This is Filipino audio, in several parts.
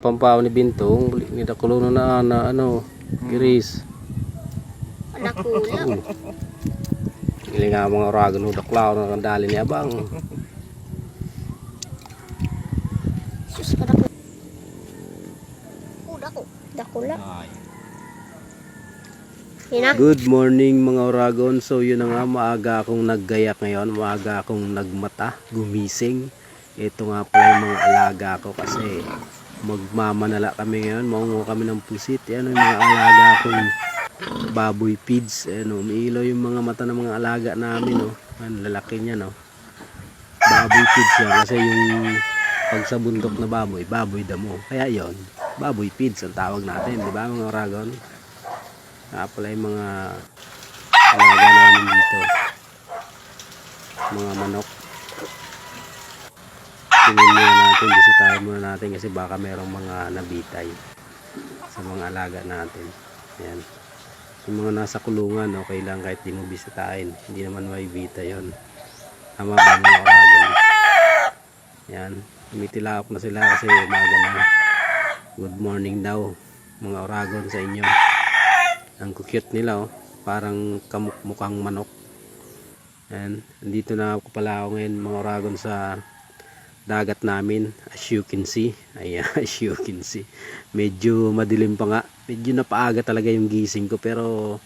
Pampaw ni Bintong, buli ni Dakulo na na ano, giris. Wala kulang. Ili nga mga oragan no daklaw na kandali ni Abang. Sus ka dako. Oh, dako. Lang. Hina. Good morning mga oragon. So yun na nga, maaga akong naggayak ngayon. Maaga akong nagmata, gumising. Ito nga pala yung mga alaga ko kasi magmamanala kami ngayon. Maungo kami ng pusit. Yan yung mga alaga akong baboy feeds. Ano, umiilaw yung mga mata ng mga alaga namin. No? Ang lalaki niya. No? Baboy feeds yan kasi yung pag sa bundok na baboy, baboy damo. Kaya yon baboy feeds ang tawag natin. Di ba mga oragon? Nga pala mga alaga namin dito. Mga manok. Tingin muna natin, bisitahin muna natin kasi baka merong mga nabitay sa mga alaga natin. Ayan. Yung mga nasa kulungan, okay lang kahit di mo bisitahin. Hindi naman may bita yon. Tama ba mga oragon? Ayan. Tumitilawak na sila kasi umaga na. Good morning daw mga oragon sa inyo. Ang cute nila oh. Parang kamukmukhang manok. And dito na ako pala ako ngayon mga oragon sa dagat namin as you can see. Ayan, as you can see. Medyo madilim pa nga. Medyo napaaga talaga yung gising ko pero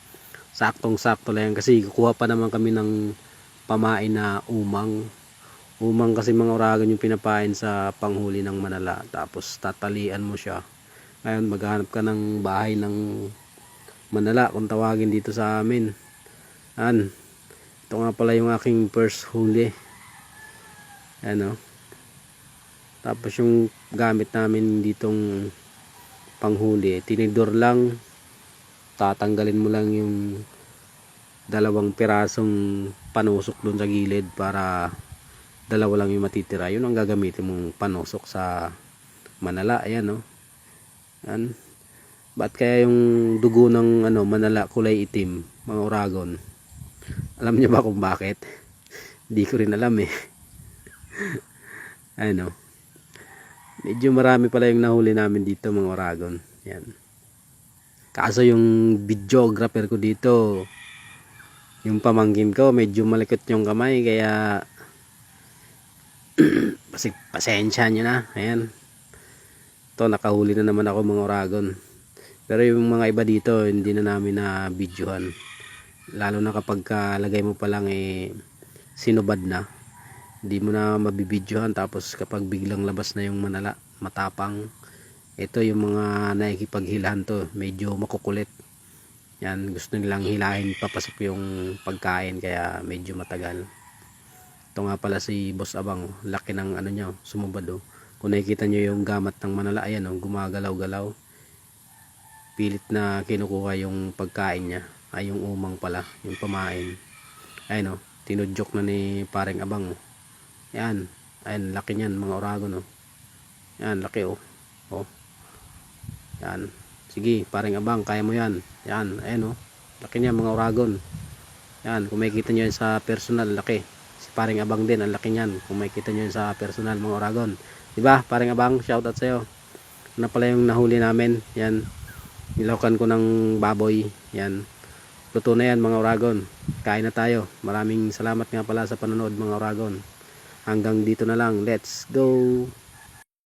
saktong sakto lang kasi kukuha pa naman kami ng pamain na umang. Umang kasi mga oragon yung pinapain sa panghuli ng manala. Tapos tatalian mo siya. Ngayon maghanap ka ng bahay ng Manala kung tawagin dito sa amin. An. Ito nga pala yung aking first huli. Ano? Tapos yung gamit namin ditong panghuli, tinidor lang. Tatanggalin mo lang yung dalawang pirasong panusok doon sa gilid para dalawa lang yung matitira. Yun ang gagamitin mong panusok sa Manala. Ayan, no? Yan. Ba't kaya yung dugo ng ano, manala kulay itim, mga oragon? Alam niyo ba kung bakit? Hindi ko rin alam eh. ano. Medyo marami pala yung nahuli namin dito mga oragon. Yan. Kaso yung videographer ko dito, yung pamangkin ko, medyo malikot yung kamay kaya pasensya nyo na. Ayan. Ito, nakahuli na naman ako mga oragon. Pero yung mga iba dito, hindi na namin na videohan. Lalo na kapag kalagay mo pa lang eh sinubad na. Hindi mo na mabibidyohan tapos kapag biglang labas na yung manala, matapang. Ito yung mga naikipaghilahan to, medyo makukulit. Yan, gusto nilang hilahin papasok yung pagkain kaya medyo matagal. Ito nga pala si Boss Abang, laki ng ano niya, sumubad oh. Kung nakikita nyo yung gamat ng manala, ayan oh, gumagalaw-galaw pilit na kinukuha yung pagkain niya ay yung umang pala yung pamain ayun o tinudyok na ni pareng abang oh. Yan. Ayun laki niyan mga oragon oh. yan laki oh. Oh. Yan. Sige pareng abang kaya mo yan. Yan ayun oh. Laki niya mga oragon. Yan kung makikita nyo yan sa personal laki. Si pareng abang din ang laki niyan. Kung makikita nyo yan sa personal mga oragon. Diba pareng abang shout out sa'yo. Na pala yung nahuli namin? Yan. Nilakan ko ng baboy. Yan. Luto na yan mga oragon. Kain na tayo. Maraming salamat nga pala sa panonood mga oragon hanggang dito na lang. Let's go